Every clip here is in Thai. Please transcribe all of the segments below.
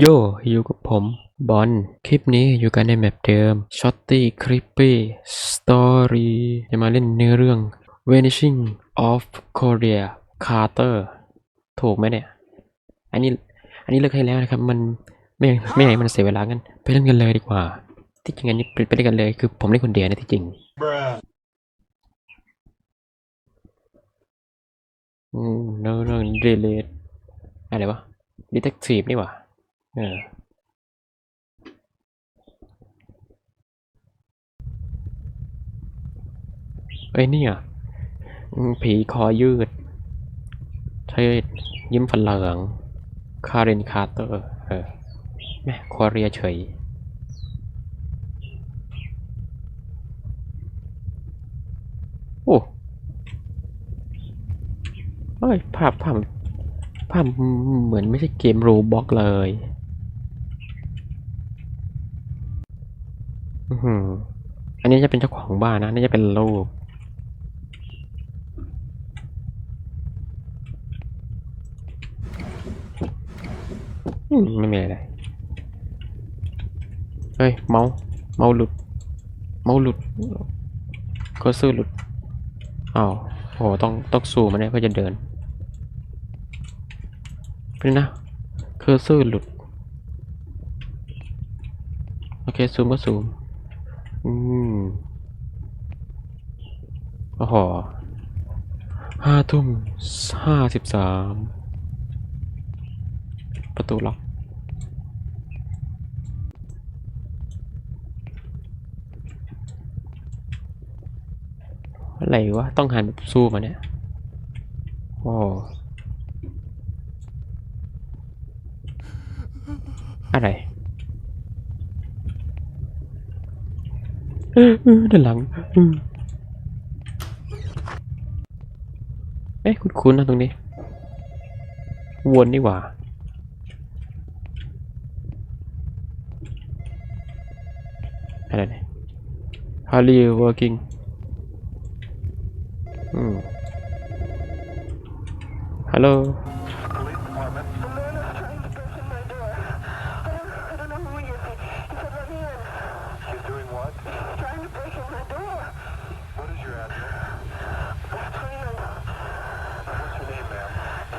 โย อยู่กับผม บอล คลิปนี้อยู่กันในแมปเดิม Shotty Creepy Story จะมาเล่นเนื้อเรื่อง Vanishing of Korea Carter ถูกไหมเนี่ย อันนี้ อันนี้เลิกให้แล้วนะครับ มันไม่ไม่อยากให้มันเสียเวลากัน ไปเล่นกันเลยดีกว่า ที่จริงอันนี้ไปเล่นกันเลย คือผมเล่นคนเดียวนะที่จริงอืมเรื่องเรื่องเรเลทอะไรวะดีเทคทีฟนี่หว่า เออเอ้ยนี่อืมผีคอยืดใช่ยิ้มฟันเหลือง คาเรนคาร์เตอร์ เออ แม่ควาเรียเฉยโอ้เฮ้ย ภาพภาพภาพเหมือนไม่ใช่เกมโรบอกเลย อืมอันนี้จะเป็นเจ้าของบ้านนะน่าจะเป็นลูกไม่มีอะไรเลยเฮ้ย เมาส์เมาส์หลุด เมาส์หลุดเคอร์เซอร์หลุดอ้าวโหต้องต้องซูมมันเนี่ยเพื่อจะเดินเป็นนะเคอร์เซอร์หลุด โอเคซูมก็ซูม อืมโอ้โหห้าทุ่มห้าสิบสามประตูล็อกอะไรวะ ต้องหันแบบซูมมาเนี่ย โอ้อะไรเออเออ ด้านหลังเอ๊ะคุ้นๆนะตรงนี้ วนนี่หว่าอะไรเนี่ย Harley working อืมฮั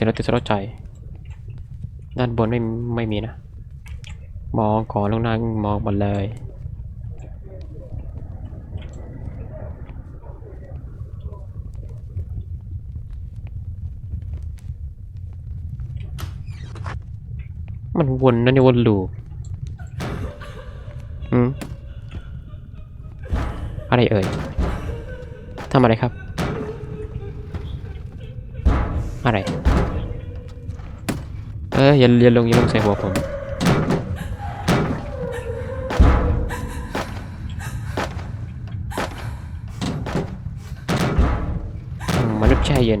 Karen? อืมเสียงรถติดสะรถใจ ด้านบนไม่ไม่มีนะ มองก่อนลงนั่งมองหมดเลยมันวนนะเนี่ยวนลูปอืมอะไรเอ่ยทำอะไรครับ อะไร อออย่าอย่าลงอย่าลงใส่หัวผมมนุษย์แช่เย็น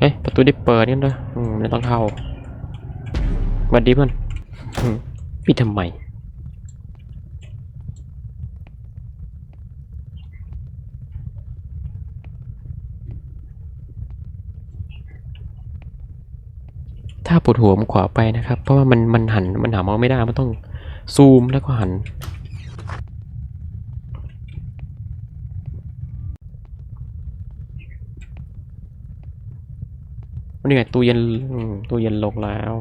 ฮึย ประ ตูได้เปิดนี่นะอืมไม่ต้องเข้าสวัสดีเพื่อนอืมปิดทำไมถ้าปวดหัวมันขวาไปนะครับ เพราะว่ามันมันหันมันหามองไม่ได้มันต้องซูมแล้วก็หัน นี่ไงตู้เย็นตู้เย็นลงแล้ว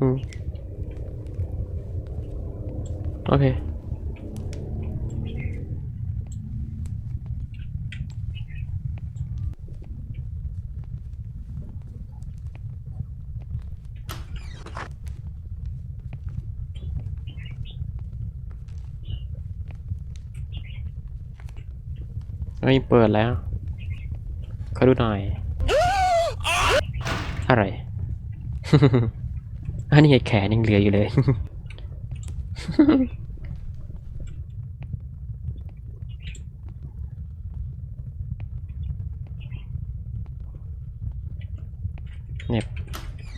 อืมโอเค เฮ้ยเปิดแล้วขอดูหน่อย อะไร อันนี้แขนยังเหลืออยู่เลย เนี่ย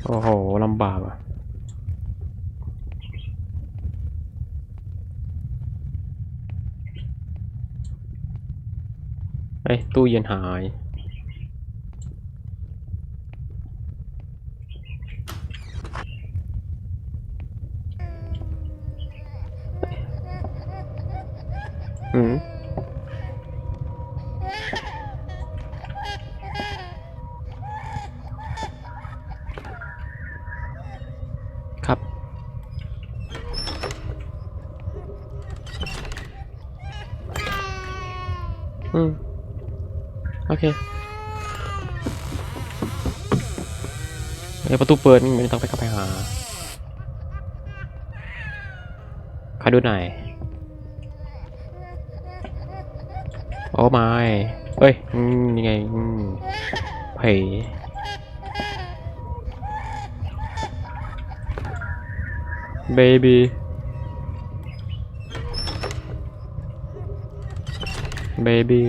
โอ้โหลำบากอะ อ้ตู้เย็นหาย เคเดี๋ยวประตูเปิดไม่ต้องไปเข้าไปหาขอดูหน่อยโอ้ไม่เอ้ยยังไงอืมเฮ้ยเบบี้เบบี้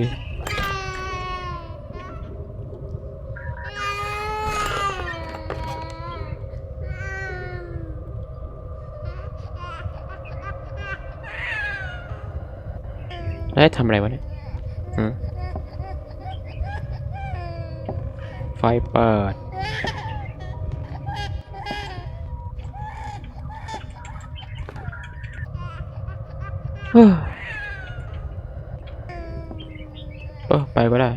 แล้ทำอะไรวะเนี่ยไฟเปิด เออไปก็ได้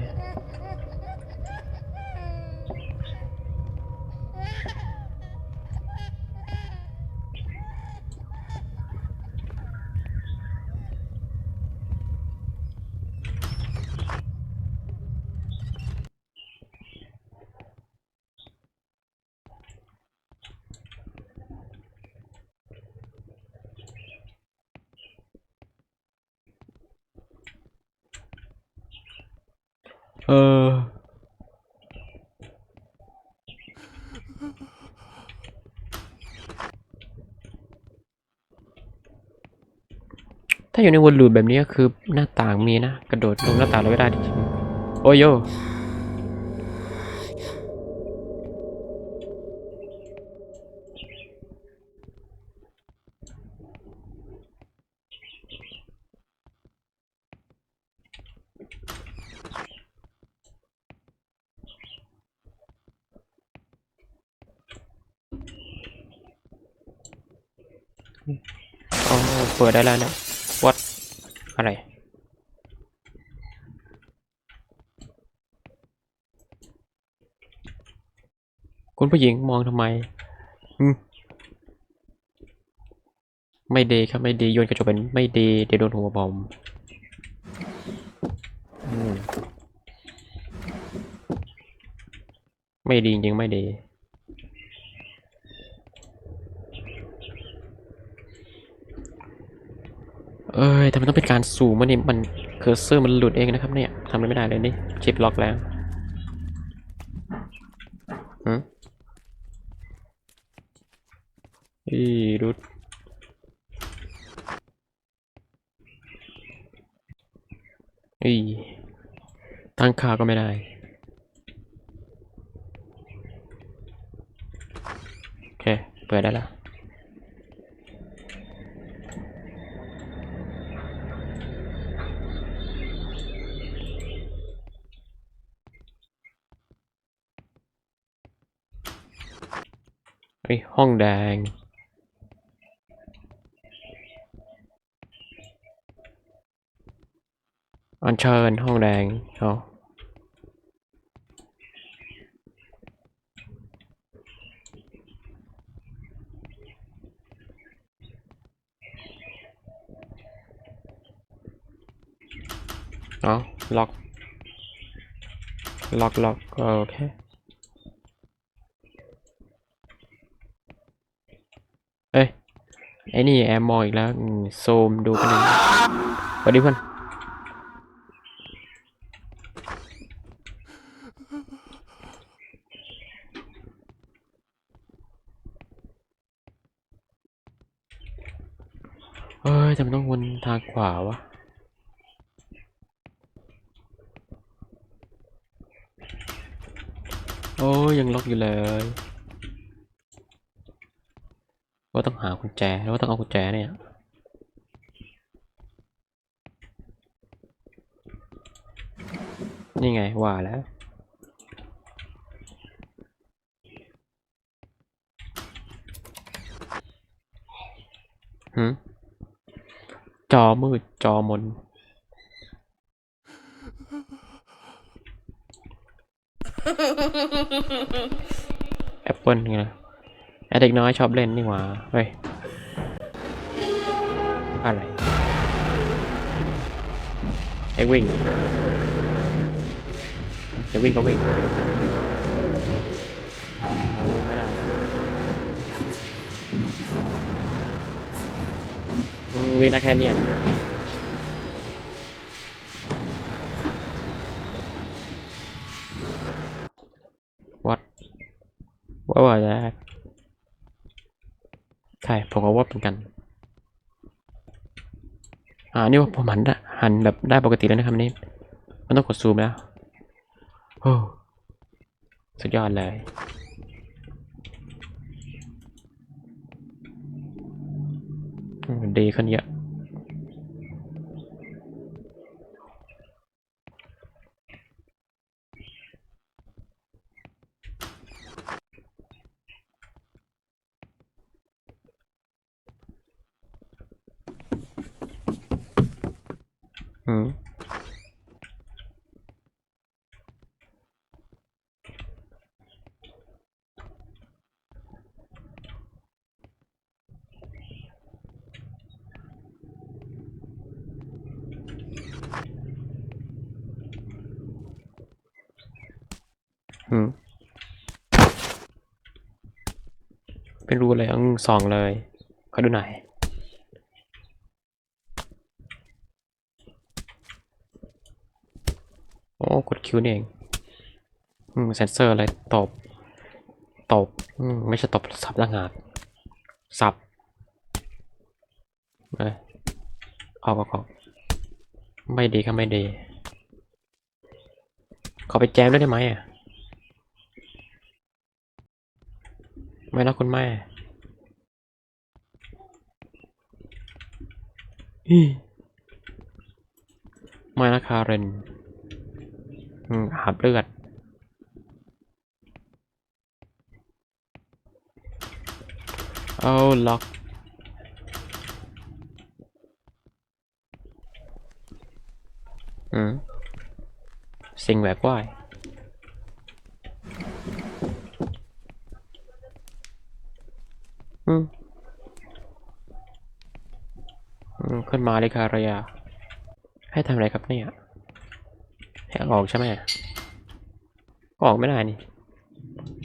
เออ ถ้าอยู่ในวนลูปแบบนี้ก็คือหน้าต่างมีนะ กระโดดลงหน้าต่างเราไม่ได้จริงๆโอ้ยโยอ๋อเปิดได้แล้วนี่ย what อะไร คุณผู้หญิงมองทำไมไม่ดีครับไม่ดีโยนกระจกเป็นไม่ดีเดี๋ยวโดนหัวบอมไม่ดีจริงไม่ดี เอ้ยทำไมต้องเป็นการสูมมันนี่มันเคอร์เซอร์มันหลุดเองนะครับเนี่ยทำอะไรไม่ได้เลยนี่ชิปล็อกแล้วหืมอีรุดอีตั้งค่าก็ไม่ได้โอเคเปิดได้แล้ว เฮ้ยห้องแดง อัญเชิญห้องแดงเอาเอาล็อก ล็อกล็อกโอเค เอ้ย ไอ้นี่แอมมออีกแล้วโซมดูกันเลยสวัสดีเพื่อนเอ้ยทำไมต้องวนทางขวาวะโอ้ยังล็อกอยู่เลย ว่าต้องหากุญแจแล้วว่าต้องเอากุญแจเนี่ยนี่ไงว่าแล้วหืมจอมืดจอมนแอปเปิลไงนะไอ เด็กน้อยชอบเล่นนี่หว่า เฮ้ย อะไรไอวิ่งไอวิ่งก็วิ่งวิ่งได้แค่เนี้ยวัดว่าว่าจะ ใช่ ผมก็ว่าเป็นกัน อ่า นี่ว่าผมหันได้หันแบบได้ปกติแล้วนะครับอันนี่มันต้องกดซูมแล้ว โอ้ สุดยอดเลย ดีขึ้นเยอะ อื มอืมเป็นรูเลยอืมสองเลยขอดูหน่อย อ้กดคิวนี่เองอืมเซนเซอร์อะไรตบตบอืมไม่ใช่ตบสับต่างหากสับเอออกออกออกไม่ดีครับไม่ดี ขอไปแจมด้วยได้ไหมอะ ไม่นะคุณแม่ไม่นะคาเรน อาบเลือด เอาล็อก อืม สิ่งแหวกว่ายอืมอืมขึ้นมาเลยคารยา ให้ทำอะไรครับเนี่ย ให้เอออกใช่ไหมออกไม่ได้นี่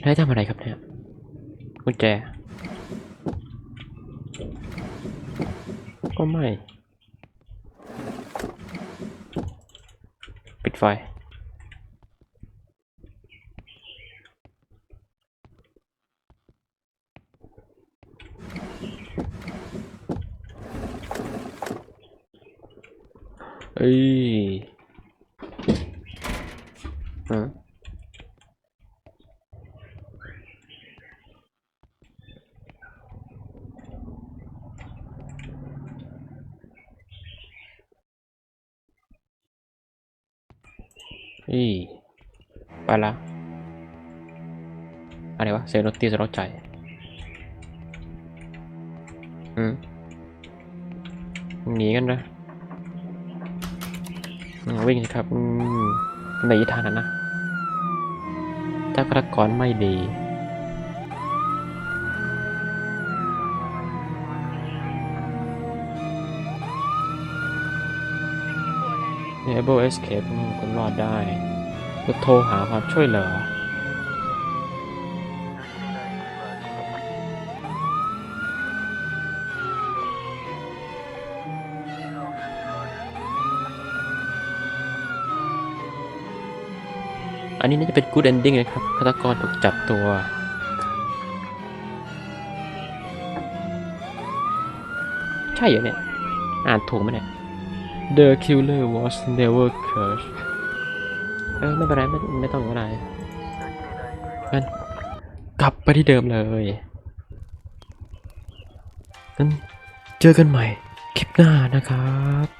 ให้ทำอะไรครับเนี่ยกุญแจ ก็ไม่ ปิดไฟเอ้ยฮะอีไปละ อะไรวะเซลล์ตีสรกใจอืมหนีกันนะวิ่งสิครับหนีทันนะถ้าฆาตกรไม่ดี Enable Escape อืมคุณรอดได้ก็โทรหาความช่วยเหลือ อันนี้น่าจะเป็น good ending นะครับฆาตกรถูกจับตัว ใช่เหรอเนี่ย อ่านถูกไหมเนี่ย The killer was never caught เออไม่เป็นไรไม่ไม่ต้องอะไรงั้นกลับไปที่เดิมเลยงั้นเจอกันใหม่คลิปหน้านะครับ